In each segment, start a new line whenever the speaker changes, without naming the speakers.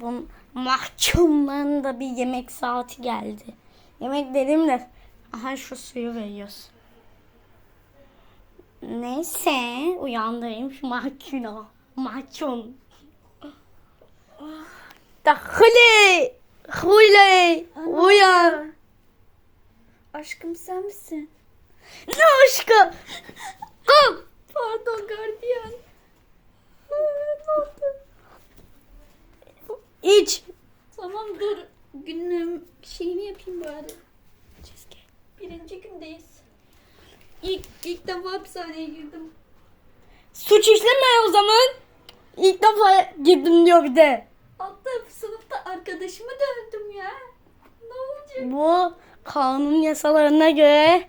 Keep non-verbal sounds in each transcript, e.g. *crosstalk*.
bu mahkumların da bir yemek saati geldi. Yemek dedim de aha şu suyu veriyoruz. Neyse uyandırayım şu mahkunu. Mahkum. Dahili. Hule. Uyan.
Aşkım sen misin?
Ne aşkım?
Pardon gardiyan. ne oldu?
İç.
Tamam dur. Günüm şeyini yapayım bari. Birinci gündeyiz. İlk, ilk defa hapishaneye girdim.
Suç işleme o zaman. İlk defa girdim diyor bir de.
Altta sınıfta arkadaşımı dövdüm ya. Ne olacak?
Bu kanun yasalarına göre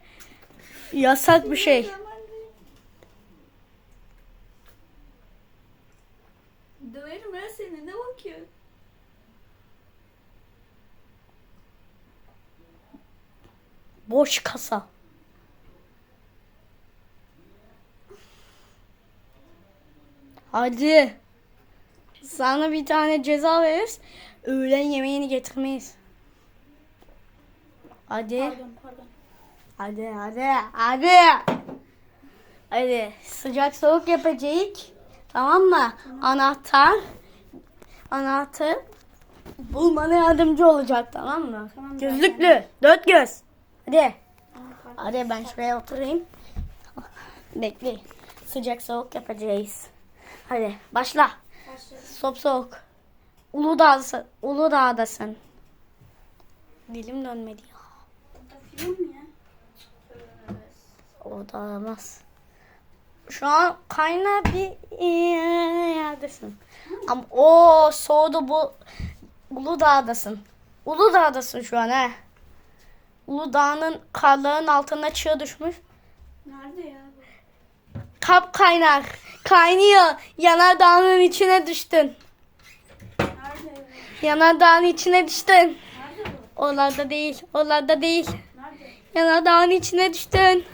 yasak bir şey.
Döverim ya seni ne bakıyorsun?
Boş kasa. Hadi. Sana bir tane ceza veririz. Öğlen yemeğini getirmeyiz. Hadi.
Pardon pardon.
Hadi hadi hadi. Hadi sıcak soğuk yapacağız. Tamam mı? Anahtar. Anahtar bulmana yardımcı olacak tamam mı?
Tamam,
Gözlüklü. Dört göz. Hadi. Hadi ben şuraya oturayım. *laughs* Bekle. Sıcak soğuk yapacağız. Hadi başla. Sop soğuk. Uludağ'dasın. Uludağ'dasın. Dilim dönmedi ya.
Film?
O da alamaz. Şu an kaynağı bir yerdesin. Ama o soğudu bu Uludağ'dasın. Uludağ'dasın şu an he. Uludağ'ın karların altına çığ düşmüş.
Nerede ya? bu?
Kap kaynar. Kaynıyor. Yanardağın içine düştün.
Nerede? ya?
Yanardağın içine düştün.
Nerede bu?
Oralarda değil. Oralarda değil.
Nerede?
Yanardağın içine düştün.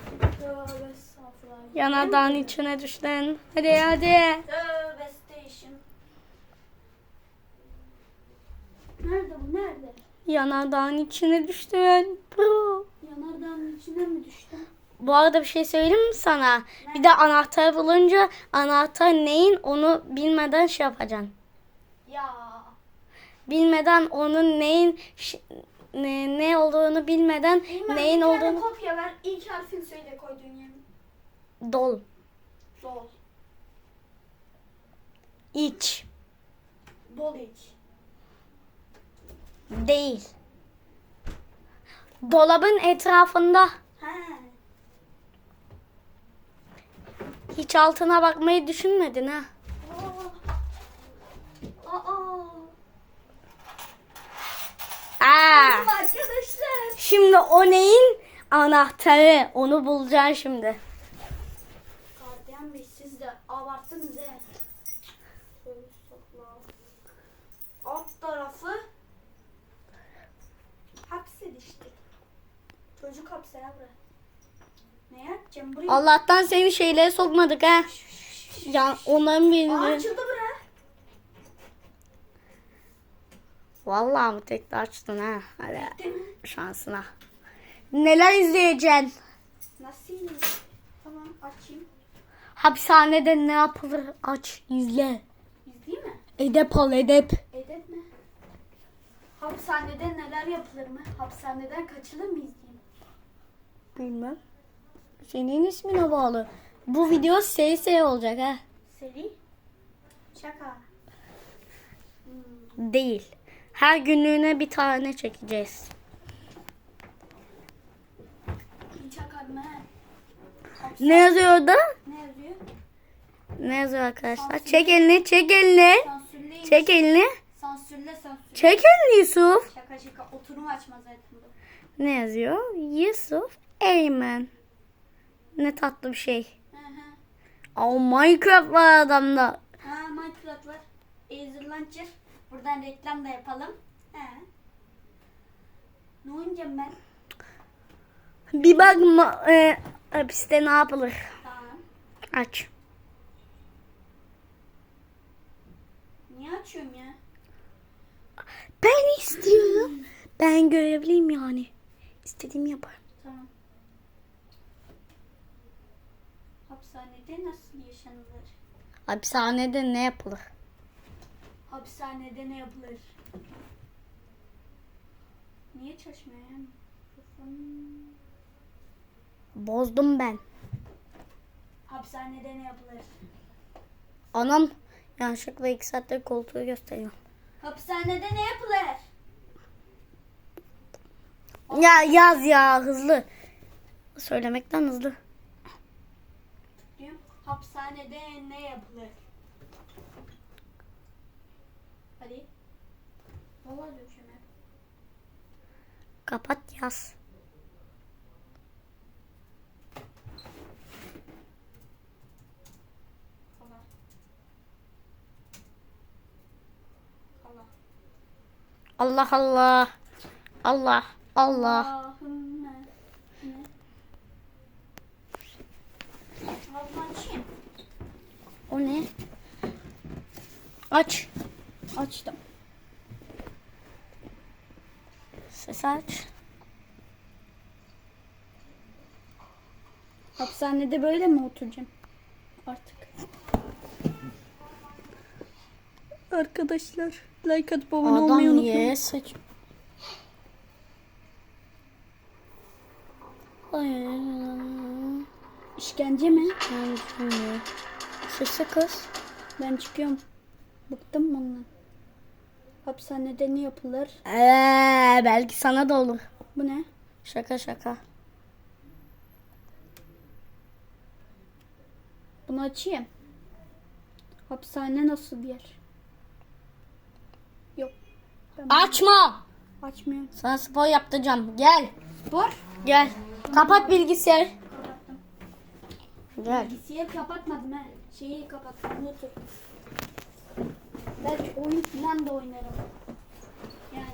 Yanardağın içine düştün. Hadi hadi.
Nerede bu? Nerede?
Yanardağın içine düştün. Bro.
Yanardağın içine mi düştün?
Bu arada bir şey söyleyeyim mi sana? Bir de anahtar bulunca anahtar neyin onu bilmeden şey yapacaksın.
Ya.
Bilmeden onun neyin ne, ne olduğunu bilmeden
Eymen,
neyin olduğunu
kopya ver. İlk harfini söyle koyduğun yerin.
dol,
Dol.
iç,
Dol iç.
Değil. Dolabın etrafında
He.
hiç altına bakmayı düşünmedin ha.
Aa. Aa.
Aa.
Arkadaşlar.
Şimdi o neyin anahtarı? Onu bulacaksın şimdi.
Gardiyan Bey siz de abarttınız he. Alt tarafı Çocuk bura. Ne yapacağım buraya?
Allah'tan seni şeylere sokmadık ha. Ya onların
Aa,
birini.
açıldı bura.
Vallahi mı tek de açtın ha? Hadi şansına. Neler izleyeceksin?
Nasıl? Tamam açayım.
Hapishanede ne yapılır? Aç, izle.
İzleyeyim mi?
Edep al edep.
Edep mi? Hapishanede neler yapılır mı? Hapishaneden kaçılır mı izleyeyim?
Bilmem. Senin ismine bağlı. Bu video seri seri olacak ha.
Seri? Şaka. Hmm.
Değil. Her günlüğüne bir tane çekeceğiz.
Çakar mı?
Ne yazıyor orada?
Ne yazıyor?
Ne yazıyor arkadaşlar? Çek elini, çek elini.
Sansürleymiş.
Çek elini.
Sansürle sansürle.
Çek elini Yusuf.
Şaka şaka oturum açmaz zaten bu.
Ne yazıyor? Yusuf Eymen. Ne tatlı bir şey.
Hı hı.
Aa Minecraft var adamda.
Ha Minecraft var. Acer Launcher. Buradan reklam da yapalım. He. Ne oynayacağım ben?
Bir bak ma- e, hapiste ne yapılır?
Tamam.
Aç.
Niye açıyorum ya?
ben görevliyim yani. İstediğimi yaparım.
Tamam. Hapishanede nasıl yaşanılır?
Hapishanede ne yapılır?
Hapishanede ne yapılır? Niye çalışmıyor
Bozdum ben.
Hapishanede ne yapılır?
Anam yanlışlıkla iki saattir koltuğu gösteriyor.
Hapishanede ne yapılır?
Ya yaz ya hızlı. Söylemekten hızlı.
Hapishanede ne yapılır? Hadi. Vallahi hep.
Kapat yaz.
Kala. Kala.
Allah Allah. Allah Allah.
Allahümme. Ne? Ağzımı açayım.
O ne? Aç.
Açtım.
Ses aç.
Hapishanede böyle mi oturacağım? Artık. Arkadaşlar like atıp abone olmayı
Adam
unutmayın.
ye saç.
İşkence mi?
Ben bilmiyorum. Sesi kız.
Ben çıkıyorum. Bıktım bundan. Hapishanede ne yapılır?
Eee, belki sana da olur.
Bu ne?
Şaka şaka.
Bunu açayım. Hapishane nasıl bir yer? Yok. Ben
Açma.
açmıyorum.
Sana spor yaptıracağım. Gel.
Spor.
Gel. Kapat bilgisayarı.
Kapattım.
Gel.
Bilgisayarı kapatmadım he. Şeyi kapattım. Unutur. Belki oyun falan da oynarım. Yani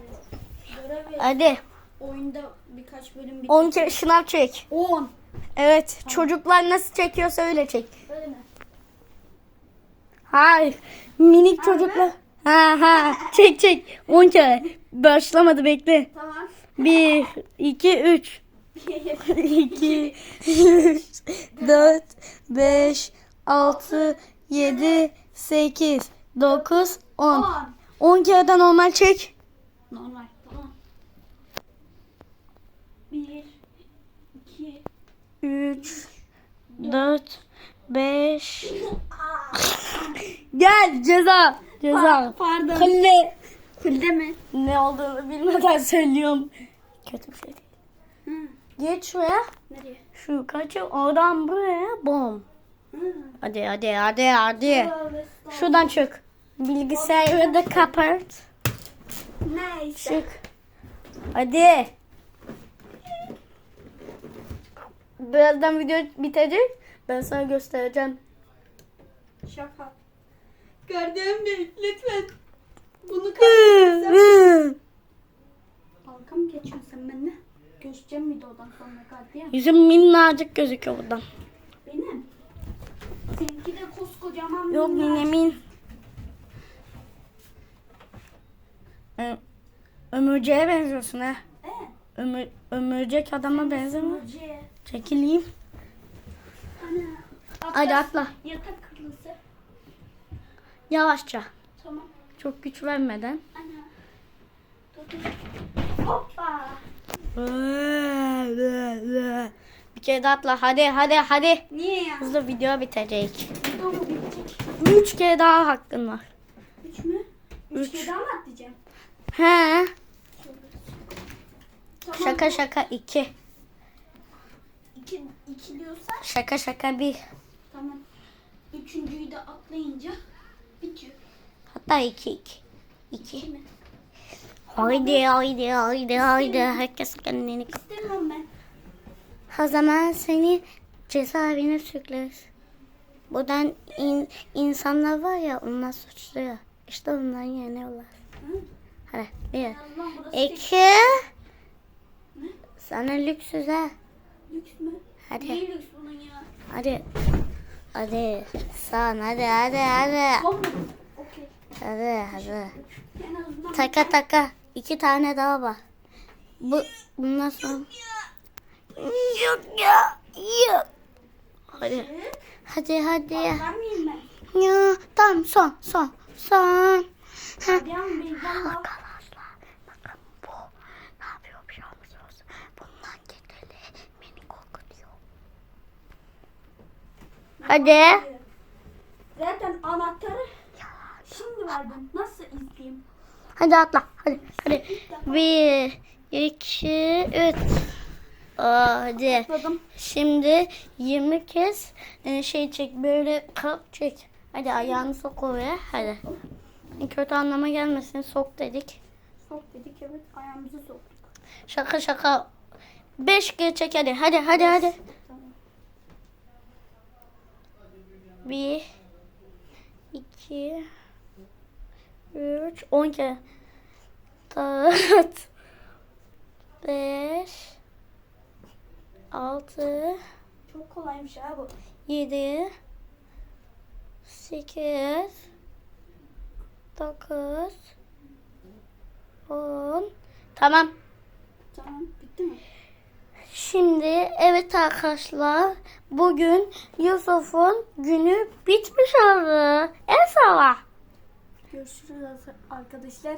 görev
Hadi.
oyunda birkaç bölüm bir
10 kere şınav çek.
10.
Evet. Çocuklar nasıl çekiyorsa öyle çek.
Öyle mi?
Hayır. Minik çocuklar. Ha ha. Çek çek. 10 kere. Başlamadı bekle.
Tamam.
1, 2, 3. 2, 3, 4, 5, 6, 7, 8, 9, 10.
10.
10 kere de normal çek.
Normal. Tamam. 1 2
3, 4, 5. Gel ceza. Ceza.
Pardon.
Kılle.
Kulde mi?
Ne olduğunu bilmeden söylüyorum. Kötü bir şey değil.
Hı.
Geç şuraya.
Nereye?
Şu kaçı oradan buraya bom. Hadi hadi hadi hadi. Şuradan çık. Bilgisayarı da kapat.
Neyse.
Çık. Hadi. Birazdan video bitecek. Ben sana göstereceğim.
Şaka. Gardiyan bey lütfen. Bunu kaldırırsan. Dalga mı geçiyorsun sen benimle? Görüşeceğim videodan sonra gardiyan.
Yüzüm minnacık gözüküyor buradan. Yok. Ö- Ömürceğe benziyorsun ha. Ömür, ömürcek adama benzemiyor. Çekileyim.
Ana.
Hadi atla.
Yatak kırılsa.
Yavaşça.
Tamam.
Çok güç vermeden.
Ana. Dur dur. Hoppa.
Bir kere daha atla. Hadi hadi hadi.
Niye ya?
Hızlı video bitecek.
Video bitecek?
Üç kere daha hakkın var.
Üç mü? Üç,
Üç.
kere daha mı atlayacağım?
He.
Tamam.
Şaka şaka iki.
İki, iki diyorsan
Şaka şaka bir.
tamam. Üçüncüyü de atlayınca bitiyor.
Hatta iki iki. İki.
İki mi?
Haydi haydi haydi haydi. Herkes kendini.
İstemiyorum ben.
O zaman seni cezaevine sürükleriz. Buradan in, insanlar var ya onlar suçluyor. İşte onların yeniyorlar.
Hı?
Hadi bir.
Burası
İki.
Ne?
Sana lüksüz ha.
Lüks mü?
Hadi.
Ne lüks bunun ya?
Hadi. Hadi. San hadi hadi hadi.
Okey.
Hadi hadi. Taka taka. İki tane daha var. Bu bundan sonra yok ya yok. Hadi hadi hadi. Ya tamam son son son. Ha. Korkutuyor. Hadi.
Zaten anahtarı şimdi verdim. Nasıl izleyeyim?
Hadi atla. Hadi. Hadi. Bir, iki, üç. Aa, hadi.
Atladım.
Şimdi 20 kez e, şey çek böyle kalk çek. Hadi ayağını sok oraya. Hadi. Kötü anlama gelmesin. Sok dedik.
Sok dedik evet ayağımızı soktuk.
Şaka şaka. 5 kere çek hadi. Hadi hadi hadi.
Tamam.
Bir, iki, üç, on kere. Dört, beş, altı,
Çok kolaymış ha bu.
yedi, sekiz, dokuz, on. Tamam.
Tamam bitti mi?
Şimdi evet arkadaşlar bugün Yusuf'un günü bitmiş oldu. El salla.
Görüşürüz arkadaşlar.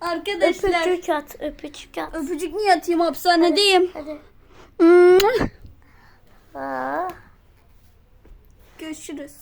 Arkadaşlar.
Öpücük at, öpücük at.
Öpücük niye atayım hapishanedeyim?
Hadi.
Hmm. Görüşürüz.